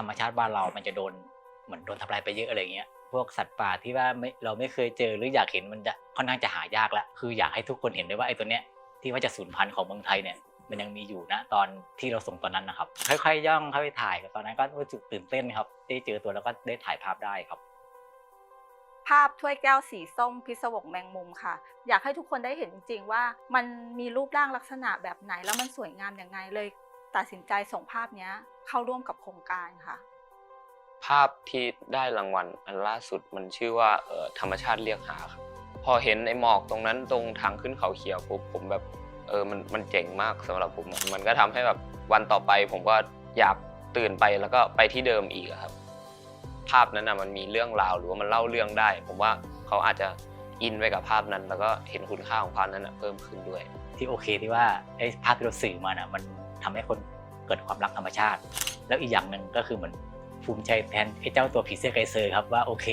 ธรรมชาติบ้านเรามันจะโดนเหมือนโดนทำลายไปเยอะอะไรเงี้ยพวกสัตว์ป่าที่ว่าไม่เราไม่เคยเจอหรืออยากเห็นมันจะค่อนข้างจะหายากแล้วคืออยากให้ทุกคนเห็นได้ว่าไอ้ตัวเนี้ยที่ว่าจะสูญพันธุ์ของเมืองไทยเนี่ยมันยังมีอยู่นะตอนที่เราส่งตอนนั้นนะครับค่อยๆย่องเข้าไปถ่ายตอนนั้นก็รู้สึกตื่นเต้นครับได้เจอตัวแล้วก็ได้ถ่ายภาพได้ครับ ภาพถ้วยแก้วสีส้มพิศวงแมงมุมค่ะ อยากให้ทุกคนได้เห็นจริงๆว่ามันมีรูปร่างลักษณะแบบไหนแล้วมันสวยงามอย่างไงเลย ตัดสินใจส่งภาพนี้เข้าร่วมกับโครงการค่ะ ภาพที่ได้รางวัลอันล่าสุดมันชื่อว่าออธรรมชาติเรียกหาครับพอเห็นไอ้หมอกตรงนั้นตรงทางขึ้นเขาเขียวปุ๊บผมแบบเออมันมันเจ๋งมากสำหรับผม มันก็ทำให้แบบวันต่อไปผมก็อยากตื่นไปแล้วก็ไปที่เดิมอีกครับ ภาพนั้นนะมันมีเรื่องราวหรือว่ามันเล่าเรื่องได้ ผมว่าเขาอาจจะ อินไปกับภาพนั้น แล้วก็เห็นคุณค่าของภาพนั้นนะเพิ่มขึ้นด้วย ที่โอเคที่ว่าไอ้ภาพที่เราสื่อมาน่ะมันทำให้คนเกิดความรักธรรมชาติ แล้วอีกอย่างหนึ่งก็คือเหมือนภูมิใจแทนไอ้เจ้าตัวผีเสื้อไกรเซอร์ครับว่าโอเค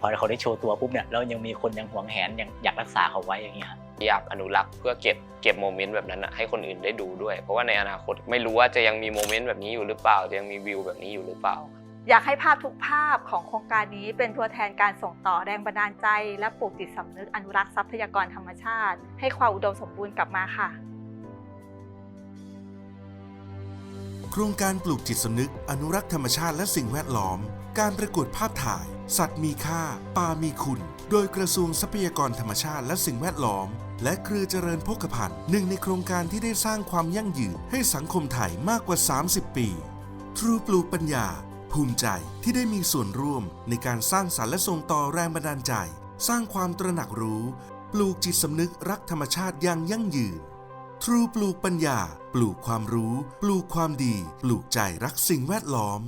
พอเขาได้โชว์ตัวปุ๊บเนี่ยแล้วยังมีคนยังหวงแหนยังอยากรักษาเขาไว้อย่างเงี้ยครับอยากอนุรักษ์เพื่อเก็บเก็บโมเมนต์แบบนั้นนะให้คนอื่นได้ดูด้วย เพราะว่าในอนาคตไม่รู้ว่าจะยังมีโมเมนต์แบบนี้อยู่หรือเปล่าจะยังมีวิวแบบนี้อยู่หรือเปล่า อยากให้ภาพทุกภาพของโครงการนี้เป็นตัวแทนการส่งต่อแรงบันดาลใจ และปลูกจิตสำนึกอนุรักษ์ทรัพยากรธรรมชาติ ให้ความอุดมสมบูรณ์กลับมาค่ะ โครงการปลูกจิตสำนึก อนุรักษ์ธรรมชาติและสิ่งแวดล้อม การประกวดภาพถ่าย สัตว์มีค่า ป่ามีคุณ โดยกระทรวงทรัพยากรธรรมชาติและสิ่งแวดล้อม และเครือเจริญพกพันธ์หนึ่งในโครงการที่ได้สร้างความยั่งยืนให้สังคมไทยมากกว่า 30 ปี ทรูปลูกปัญญา ภูมิใจที่ได้มีส่วนร่วมในการสร้างสรรค์และส่งต่อแรงบันดาลใจ สร้างความตระหนักรู้ ปลูกจิตสำนึกรักธรรมชาติอย่างยั่งยืน ทรูปลูกปัญญา ปลูกความรู้ ปลูกความดี ปลูกใจรักสิ่งแวดล้อม